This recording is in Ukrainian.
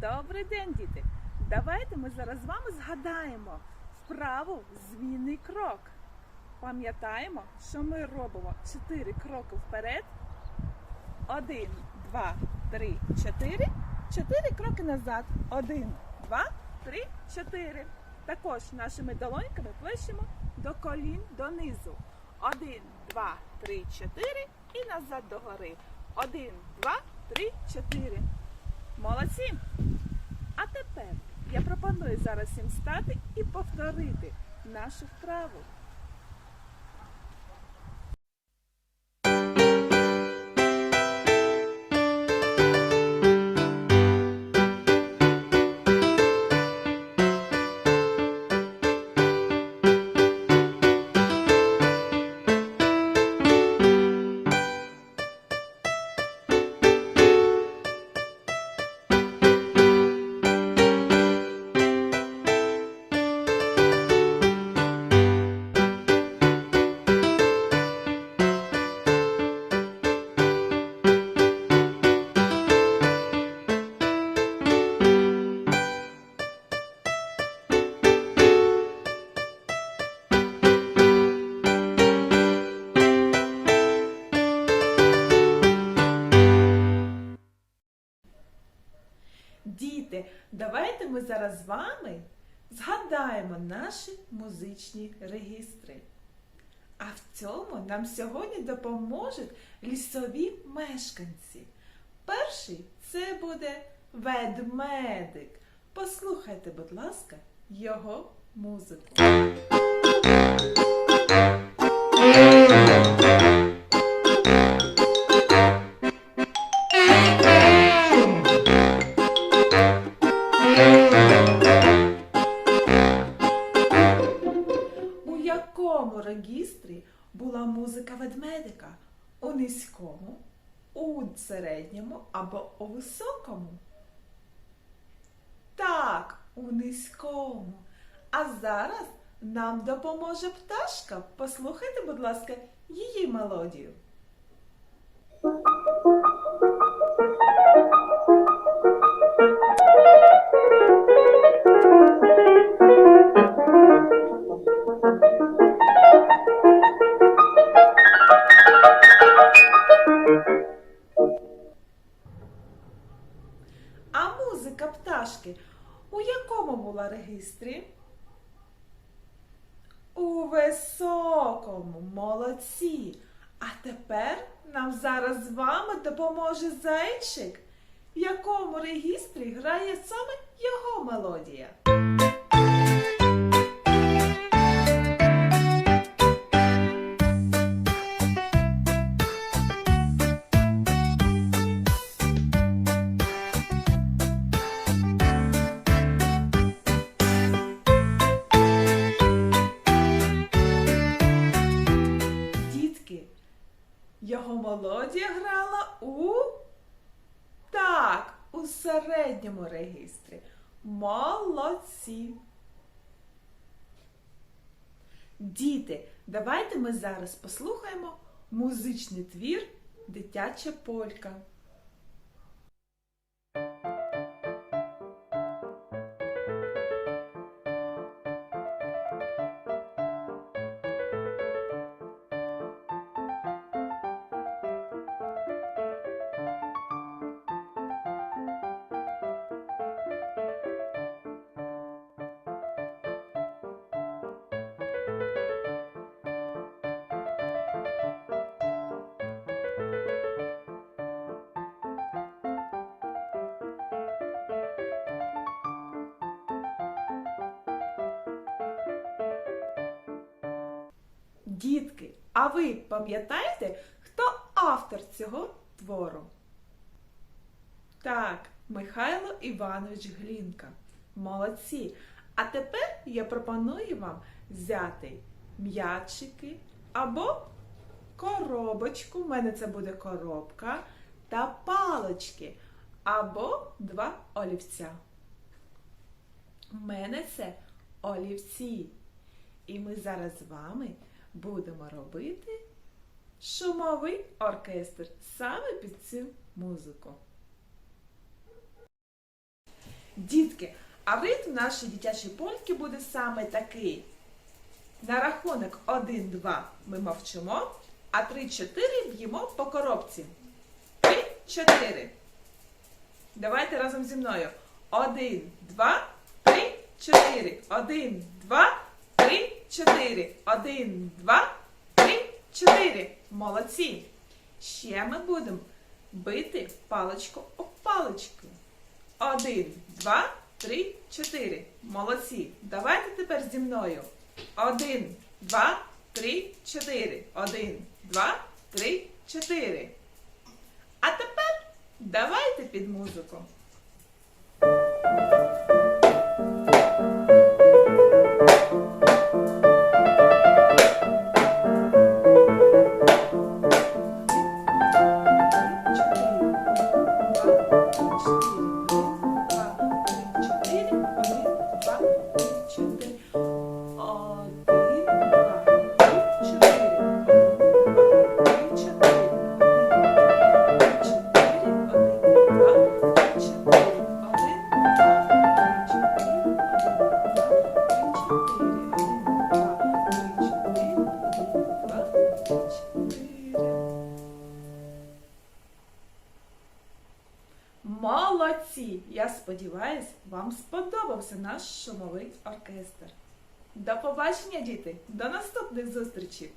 Добрий день, діти! Давайте ми зараз з вами згадаємо вправу змінний крок. Пам'ятаємо, що ми робимо 4 кроки вперед. Один, два, три, чотири. Чотири кроки назад. Один, два, три, чотири. Також нашими долоньками плещемо до колін донизу. Один, два, три, чотири. І назад догори. Один, два, три, чотири. Молодці! А тепер я пропоную зараз їм стати і повторити нашу вправу. Діти, давайте ми зараз з вами згадаємо наші музичні регістри. А в цьому нам сьогодні допоможуть лісові мешканці. Перший це буде ведмедик. Послухайте, будь ласка, його музику. Якому регістрі була музика ведмедика? У низькому, у середньому або у високому? Так, у низькому. А зараз нам допоможе пташка. Послухайте, будь ласка, її мелодію. А пташки у якому була регістрі? У високому, молодці. А тепер нам зараз з вами допоможе зайчик, в якому регістрі грає саме його мелодія. Мелодія грала у так, у середньому регістрі. Молодці. Діти, давайте ми зараз послухаємо музичний твір Дитяча полька. Дітки, а ви пам'ятаєте, хто автор цього твору? Так, Михайло Іванович Глінка. Молодці. А тепер я пропоную вам взяти м'ячики або коробочку. У мене це буде коробка та палочки або два олівця. У мене це олівці. І ми зараз з вами будемо робити шумовий оркестр саме під цю музику. Дітки, а ритм нашої дитячої польки буде саме такий. На рахунок 1-2 ми мовчимо, а 3-4 б'ємо по коробці. 3-4. Давайте разом зі мною. 1, 2, 3, 4. 1, 2, 3, 4. 1, 2, 3, 4. Молодці. Ще ми будемо бити паличку об паличку. 1, 2, 3, 4. Молодці. Давайте тепер зі мною. 1, 2, 3, 4. 1, 2, 3, 4. А тепер давайте під музику. Молодці! Я сподіваюсь, вам сподобався наш шумовий оркестр. До побачення, діти! До наступних зустрічей!